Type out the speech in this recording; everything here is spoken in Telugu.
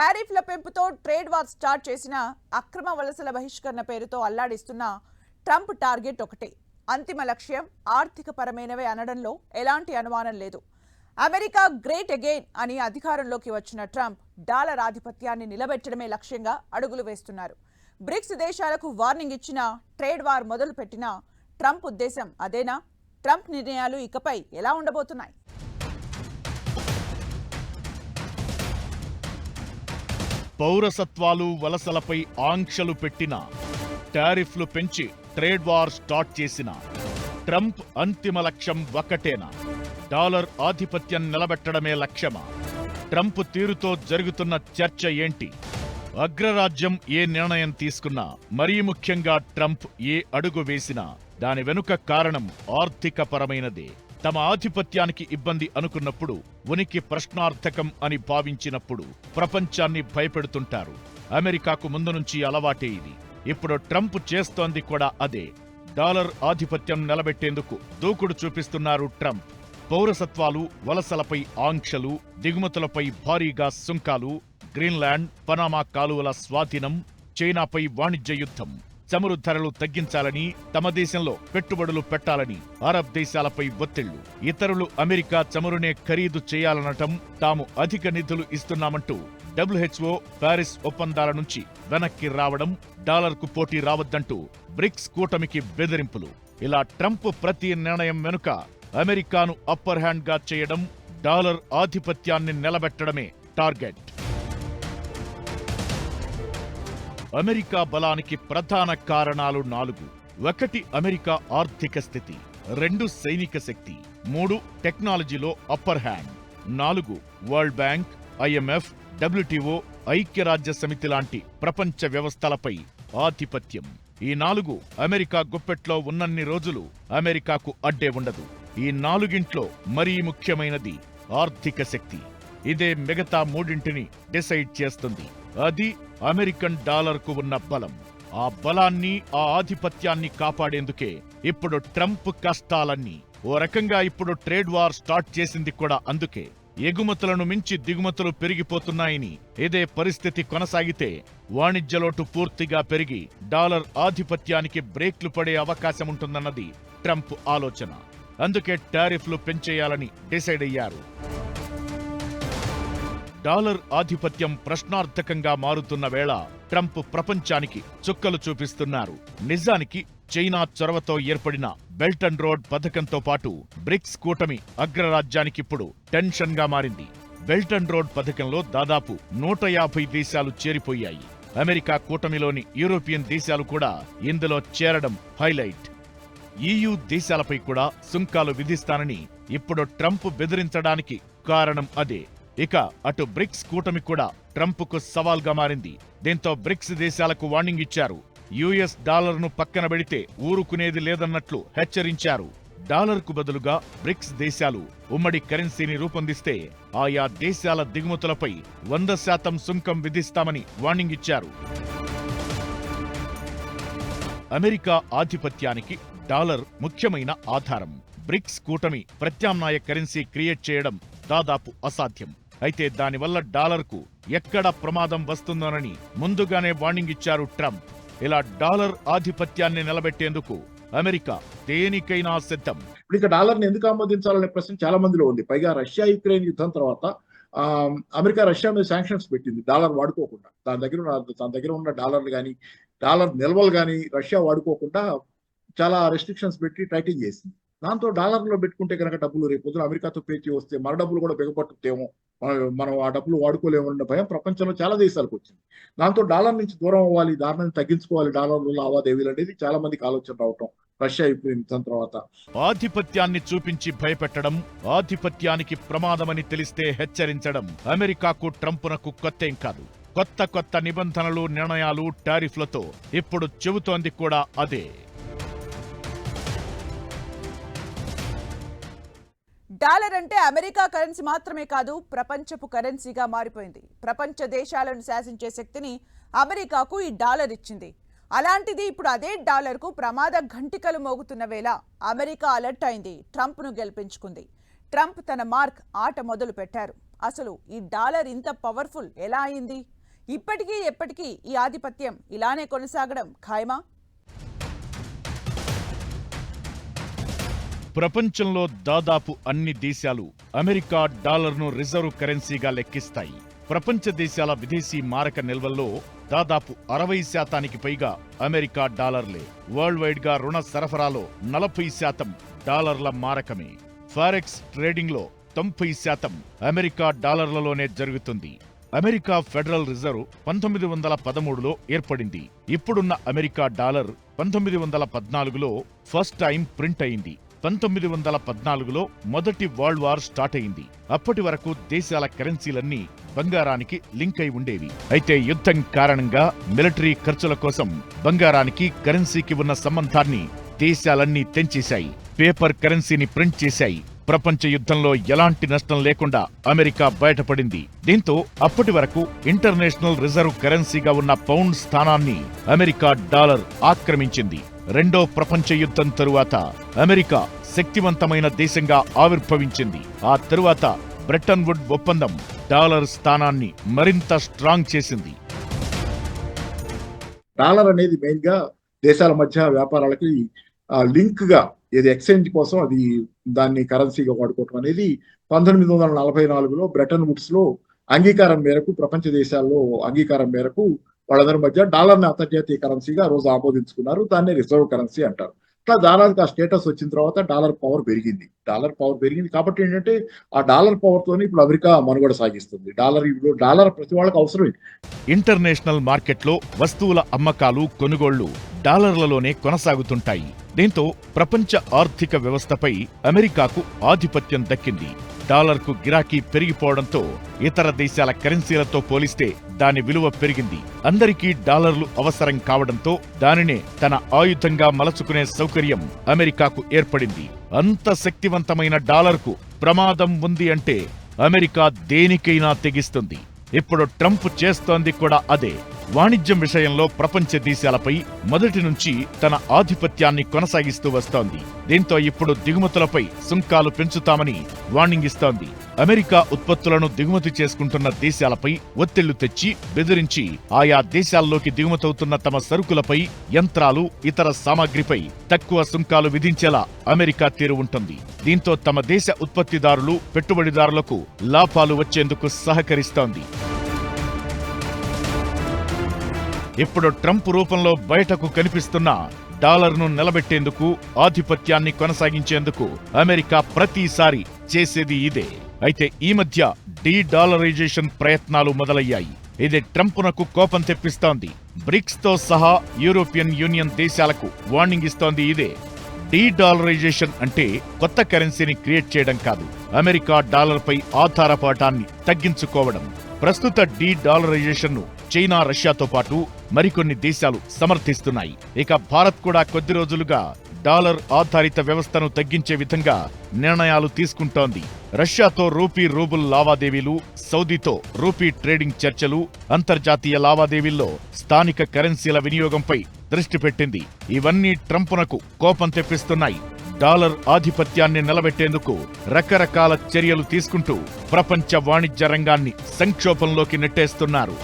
టారిఫ్ల పెంపుతో ట్రేడ్ వార్ స్టార్ట్ చేసిన అక్రమ వలసల బహిష్కరణ పేరుతో అల్లాడిస్తున్న ట్రంప్ టార్గెట్ ఒకటే. అంతిమ లక్ష్యం ఆర్థిక పరమైనవే అనడంలో ఎలాంటి అనుమానం లేదు. అమెరికా గ్రేట్ అగైన్ అని అధికారంలోకి వచ్చిన ట్రంప్ డాలర్ ఆధిపత్యాన్ని నిలబెట్టడమే లక్ష్యంగా అడుగులు వేస్తున్నారు. బ్రిక్స్ దేశాలకు వార్నింగ్ ఇచ్చిన ట్రేడ్ వార్ మొదలుపెట్టిన ట్రంప్ ఉద్దేశం అదేనా? ట్రంప్ నిర్ణయాలు ఇకపై ఎలా ఉండబోతున్నాయి? పౌరసత్వాలు వలసలపై ఆంక్షలు పెట్టిన టారిఫ్లు పెంచి ట్రేడ్ వార్ స్టార్ట్ చేసిన ట్రంప్ అంతిమ లక్ష్యం ఒకటేనా డాలర్ ఆధిపత్యం నిలబెట్టడమే లక్ష్యమా? ట్రంప్ తీరుతో జరుగుతున్న చర్చ ఏంటి? అగ్రరాజ్యం ఏ నిర్ణయం తీసుకున్నా మరీ ముఖ్యంగా ట్రంప్ ఏ అడుగు వేసినా దాని వెనుక కారణం ఆర్థికపరమైనదే. తమ ఆధిపత్యానికి ఇబ్బంది అనుకున్నప్పుడు ఉనికి ప్రశ్నార్థకం అని భావించినప్పుడు ప్రపంచాన్ని భయపెడుతుంటారు. అమెరికాకు ముందు నుంచి అలవాటే ఇది. ఇప్పుడు ట్రంప్ చేస్తోంది కూడా అదే. డాలర్ ఆధిపత్యం నిలబెట్టేందుకు దూకుడు చూపిస్తున్నారు ట్రంప్. పౌరసత్వాలు వలసలపై ఆంక్షలు దిగుమతులపై భారీగా సుంకాలు గ్రీన్లాండ్ పనామా కాలువల స్వాధీనం చైనాపై వాణిజ్య యుద్ధం. చమురు ధరలు తగ్గించాలని తమ దేశంలో పెట్టుబడులు పెట్టాలని అరబ్ దేశాలపై ఒత్తిళ్ళు. ఇతరులు అమెరికా చమురునే ఖరీదు చేయాలనటం తాము అధిక నిధులు ఇస్తున్నామంటూ డబ్ల్యూహెచ్ఓ ప్యారిస్ ఒప్పందాల నుంచి వెనక్కి రావడం డాలర్కు పోటీ రావద్దంటూ బ్రిక్స్ కూటమికి బెదిరింపులు. ఇలా ట్రంప్ ప్రతి నిర్ణయం వెనుక అమెరికాను అప్పర్ హ్యాండ్గా చేయడం డాలర్ ఆధిపత్యాన్ని నిలబెట్టడమే టార్గెట్. అమెరికా బలానికి ప్రధాన కారణాలు నాలుగు. ఒకటి అమెరికా ఆర్థిక స్థితి రెండు సైనిక శక్తి మూడు టెక్నాలజీలో అప్పర్ హ్యాండ్ నాలుగు వరల్డ్ బ్యాంక్ ఐఎంఎఫ్ డబ్ల్యూటీఓ ఐక్యరాజ్య సమితి లాంటి ప్రపంచ వ్యవస్థలపై ఆధిపత్యం. ఈ నాలుగు అమెరికా గుప్పెట్లో ఉన్నన్ని రోజులు అమెరికాకు అడ్డే ఉండదు. ఈ నాలుగింట్లో మరీ ముఖ్యమైనది ఆర్థిక శక్తి. ఇదే మిగతా మూడింటిని డిసైడ్ చేస్తుంది. అది అమెరికన్ డాలర్కు ఉన్న బలం. ఆ బలాన్ని ఆ ఆధిపత్యాన్ని కాపాడేందుకే ఇప్పుడు ట్రంప్ కష్టాలన్నీ. ఓ రకంగా ఇప్పుడు ట్రేడ్ వార్ స్టార్ట్ చేసింది కూడా అందుకే. ఎగుమతులను మించి దిగుమతులు పెరిగిపోతున్నాయని ఇదే పరిస్థితి కొనసాగితే వాణిజ్య లోటు పూర్తిగా పెరిగి డాలర్ ఆధిపత్యానికి బ్రేక్లు పడే అవకాశం ఉంటుందన్నది ట్రంప్ ఆలోచన. అందుకే టారిఫ్లు పెంచేయాలని డిసైడ్ అయ్యారు. డాలర్ ఆధిపత్యం ప్రశ్నార్థకంగా మారుతున్న వేళ ట్రంప్ ప్రపంచానికి చుక్కలు చూపిస్తున్నారు. నిజానికి చైనా చొరవతో ఏర్పడిన బెల్ట్ అండ్ రోడ్ పథకంతో పాటు బ్రిక్స్ కూటమి అగ్రరాజ్యానికిప్పుడు టెన్షన్గా మారింది. బెల్ట్ అండ్ రోడ్ పథకంలో దాదాపు నూట యాభై దేశాలు చేరిపోయాయి. అమెరికా కూటమిలోని యూరోపియన్ దేశాలు కూడా ఇందులో చేరడం హైలైట్. ఈయూ దేశాలపై కూడా సుంకాలు విధిస్తానని ఇప్పుడు ట్రంప్ బెదిరించడానికి కారణం అదే. ఇక అటు బ్రిక్స్ కూటమి కూడా ట్రంప్కు సవాల్గా మారింది. దీంతో బ్రిక్స్ దేశాలకు వార్నింగ్ ఇచ్చారు. యుఎస్ డాలర్ను పక్కన పెడితే ఊరుకునేది లేదన్నట్లు హెచ్చరించారు. డాలర్కు బదులుగా బ్రిక్స్ దేశాలు ఉమ్మడి కరెన్సీని రూపొందిస్తే ఆయా దేశాల దిగుమతులపై వంద శాతం సుంకం విధిస్తామని వార్నింగ్ ఇచ్చారు. అమెరికా ఆధిపత్యానికి డాలర్ ముఖ్యమైన ఆధారం. బ్రిక్స్ కూటమి ప్రత్యామ్నాయ కరెన్సీ క్రియేట్ చేయడం దాదాపు అసాధ్యం. అయితే దానివల్ల డాలర్కు ఎక్కడ ప్రమాదం వస్తుందోనని ముందుగానే వార్నింగ్ ఇచ్చారు ట్రంప్. ఇలా డాలర్ ఆధిపత్యాన్ని నిలబెట్టేందుకు అమెరికా దేనికైనా సిద్ధం. ఇప్పుడు ఇక డాలర్ని ఎందుకు ఆమోదించాలనే ప్రశ్న చాలా మందిలో ఉంది. పైగా రష్యా యుక్రెయిన్ యుద్ధం తర్వాత అమెరికా రష్యా మీద శాంక్షన్స్ పెట్టింది. డాలర్ వాడుకోకుండా. దాని దగ్గర ఉన్న దాని దగ్గర ఉన్న డాలర్లు కానీ డాలర్ నిల్వలు కానీ రష్యా వాడుకోకుండా చాలా రెస్ట్రిక్షన్స్ పెట్టి టైటిల్ చేసింది. దాంతో డాలర్లో పెట్టుకుంటే కనుక డబ్బులు రేపు పొద్దున అమెరికాతో పేచి వస్తే మన డబ్బులు కూడా బిగపట్టుతేమో మనం ఆ డబ్బులు వాడుకోలేమన్న భయం ప్రపంచంలో చాలా దేశాలకు వచ్చింది. దాంతో డాలర్ నుంచి దూరం అవ్వాలి దారిని తగ్గించుకోవాలి డాలర్లు లావాదేవీలు అనేది చాలా మందికి ఆలోచన రావటం రష్యా యుక్రెయిన్ యుద్ధం తర్వాత. ఆధిపత్యాన్ని చూపించి భయపెట్టడం ఆధిపత్యానికి ప్రమాదమని తెలిస్తే హెచ్చరించడం అమెరికాకు ట్రంప్నకు కొత్త ఏం కాదు. కొత్త కొత్త నిబంధనలు నిర్ణయాలు టారిఫ్లతో ఇప్పుడు చెబుతోంది కూడా అదే. డాలర్ అంటే అమెరికా కరెన్సీ మాత్రమే కాదు ప్రపంచపు కరెన్సీగా మారిపోయింది. ప్రపంచ దేశాలను శాసించే శక్తిని అమెరికాకు ఈ డాలర్ ఇచ్చింది. అలాంటిది ఇప్పుడు అదే డాలర్కు ప్రమాద ఘంటికలు మోగుతున్న వేళ అమెరికా అలర్ట్ అయింది ట్రంప్ను గెలిపించుకుంది. ట్రంప్ తన మార్క్ ఆట మొదలు పెట్టారు. అసలు ఈ డాలర్ ఇంత పవర్ఫుల్ ఎలా అయింది? ఇప్పటికీ ఎప్పటికీ ఈ ఆధిపత్యం ఇలానే కొనసాగడం ఖాయమా? ప్రపంచంలో దాదాపు అన్ని దేశాలు అమెరికా డాలర్ను రిజర్వ్ కరెన్సీగా లెక్కిస్తాయి. ప్రపంచ దేశాల విదేశీ మారక నిల్వల్లో దాదాపు అరవై శాతానికి పైగా అమెరికా డాలర్లే. వరల్డ్ వైడ్గా రుణ సరఫరాలో నలభై శాతం డాలర్ల మారకమే. ఫారెక్స్ ట్రేడింగ్లో తొంభై శాతం అమెరికా డాలర్లలోనే జరుగుతుంది. అమెరికా ఫెడరల్ రిజర్వ్ పంతొమ్మిది వందల పదమూడులో ఏర్పడింది. ఇప్పుడున్న అమెరికా డాలర్ పంతొమ్మిది వందల పద్నాలుగులో ఫస్ట్ టైం ప్రింట్ అయింది. పంతొమ్మిది వందల పద్నాలుగులో మొదటి వరల్డ్ వార్ స్టార్ట్ అయింది. అప్పటి వరకు దేశాల కరెన్సీలన్నీ బంగారానికి లింక్ అయి ఉండేవి. అయితే యుద్ధం కారణంగా మిలిటరీ ఖర్చుల కోసం బంగారానికి కరెన్సీకి ఉన్న సంబంధాన్ని దేశాలన్నీ తెంచేశాయి. పేపర్ కరెన్సీని ప్రింట్ చేశాయి. ప్రపంచ యుద్ధంలో ఎలాంటి నష్టం లేకుండా అమెరికా బయటపడింది. దీంతో అప్పటి వరకు ఇంటర్నేషనల్ రిజర్వ్ కరెన్సీగా ఉన్న పౌండ్ స్థానాన్ని అమెరికా డాలర్ ఆక్రమించింది. రెండో ప్రపంచ యుద్ధం తరువాత అమెరికా శక్తివంతమైన దేశంగా ఆవిర్భవించింది. ఆ తరువాత బ్రిటన్ వుడ్ ఒప్పందం డాలర్ స్థానాన్ని మరింత స్ట్రాంగ్ చేసింది. డాలర్ అనేది మెయిన్గా దేశాల మధ్య వ్యాపారాలకి లింక్గా ఇది ఎక్స్చేంజ్ కోసం అది దాన్ని కరెన్సీగా వాడుకోవటం అనేది పంతొమ్మిది వందల నలభై నాలుగులో బ్రిటన్ వుడ్స్లో అంగీకారం మేరకు ప్రపంచ దేశాల్లో అంగీకారం మేరకు వాళ్ళందరి మధ్య డాలర్ని అంతర్జాతీయ కరెన్సీగా రోజు ఆమోదించుకున్నారు. దాన్ని రిజర్వ్ కరెన్సీ అంటారు. ఇట్లా దాదాపు ఆ స్టేటస్ వచ్చిన తర్వాత డాలర్ పవర్ పెరిగింది. డాలర్ పవర్ పెరిగింది కాబట్టి ఏంటంటే ఆ డాలర్ పవర్తోనే ఇప్పుడు అమెరికా మనుగడ సాగిస్తుంది. డాలర్ ఇప్పుడు డాలర్ ప్రతి వాళ్ళకి అవసరమే. ఇంటర్నేషనల్ మార్కెట్లో వస్తువుల అమ్మకాలు కొనుగోళ్ళు డాలర్లలోనే కొనసాగుతుంటాయి. దీంతో ప్రపంచ ఆర్థిక వ్యవస్థపై అమెరికాకు ఆధిపత్యం దక్కింది. డాలర్కు గిరాకీ పెరిగిపోవడంతో ఇతర దేశాల కరెన్సీలతో పోలిస్తే దాని విలువ పెరిగింది. అందరికీ డాలర్లు అవసరం కావడంతో దానినే తన ఆయుధంగా మలచుకునే సౌకర్యం అమెరికాకు ఏర్పడింది. అంత శక్తివంతమైన డాలర్కు ప్రమాదం ఉంది అంటే అమెరికా దేనికైనా తెగిస్తుంది. ఇప్పుడు ట్రంప్ చేస్తోంది కూడా అదే. వాణిజ్యం విషయంలో ప్రపంచ దేశాలపై మొదటి నుంచి తన ఆధిపత్యాన్ని కొనసాగిస్తూ వస్తోంది. దీంతో ఇప్పుడు దిగుమతులపై సుంకాలు పెంచుతామని వార్నింగ్ ఇస్తోంది. అమెరికా ఉత్పత్తులను దిగుమతి చేసుకుంటున్న దేశాలపై ఒత్తిళ్ళు తెచ్చి బెదిరించి ఆయా దేశాల్లోకి దిగుమతవుతున్న తమ సరుకులపై యంత్రాలు ఇతర సామాగ్రిపై తక్కువ సుంకాలు విధించేలా అమెరికా తీరు ఉంటుంది. దీంతో తమ దేశ ఉత్పత్తిదారులు పెట్టుబడిదారులకు లాభాలు వచ్చేందుకు సహకరిస్తోంది. ఇప్పుడు ట్రంప్ రూపంలో బయటకు కనిపిస్తున్న డాలర్ను నిలబెట్టేందుకు ఆధిపత్యాన్ని కొనసాగించేందుకు అమెరికా ప్రతిసారి చేసేది ఇదే. అయితే ఈ మధ్య డీ డాలరైజేషన్ ప్రయత్నాలు మొదలయ్యాయి. ఇది ట్రంప్నకు కోపం తెప్పిస్తోంది. బ్రిక్స్తో సహా యూరోపియన్ యూనియన్ దేశాలకు వార్నింగ్ ఇస్తోంది ఇదే. డీ డాలరైజేషన్ అంటే కొత్త కరెన్సీని క్రియేట్ చేయడం కాదు. అమెరికా డాలర్పై ఆధారపడటాన్ని తగ్గించుకోవడం. ప్రస్తుత డీ డాలరైజేషన్ను చైనా రష్యాతో పాటు మరికొన్ని దేశాలు సమర్థిస్తున్నాయి. ఇక భారత్ కూడా కొద్ది రోజులుగా డాలర్ ఆధారిత వ్యవస్థను తగ్గించే విధంగా నిర్ణయాలు తీసుకుంటోంది. రష్యాతో రూపీ రూబుల్ లావాదేవీలు సౌదీతో రూపీ ట్రేడింగ్ చర్చలు అంతర్జాతీయ లావాదేవీల్లో స్థానిక కరెన్సీల వినియోగంపై దృష్టి పెట్టింది. ఇవన్నీ ట్రంప్నకు కోపం తెప్పిస్తున్నాయి. డాలర్ ఆధిపత్యాన్ని నిలబెట్టేందుకు రకరకాల చర్యలు తీసుకుంటూ ప్రపంచ వాణిజ్య రంగాన్ని సంక్షోభంలోకి నెట్టేస్తున్నారు.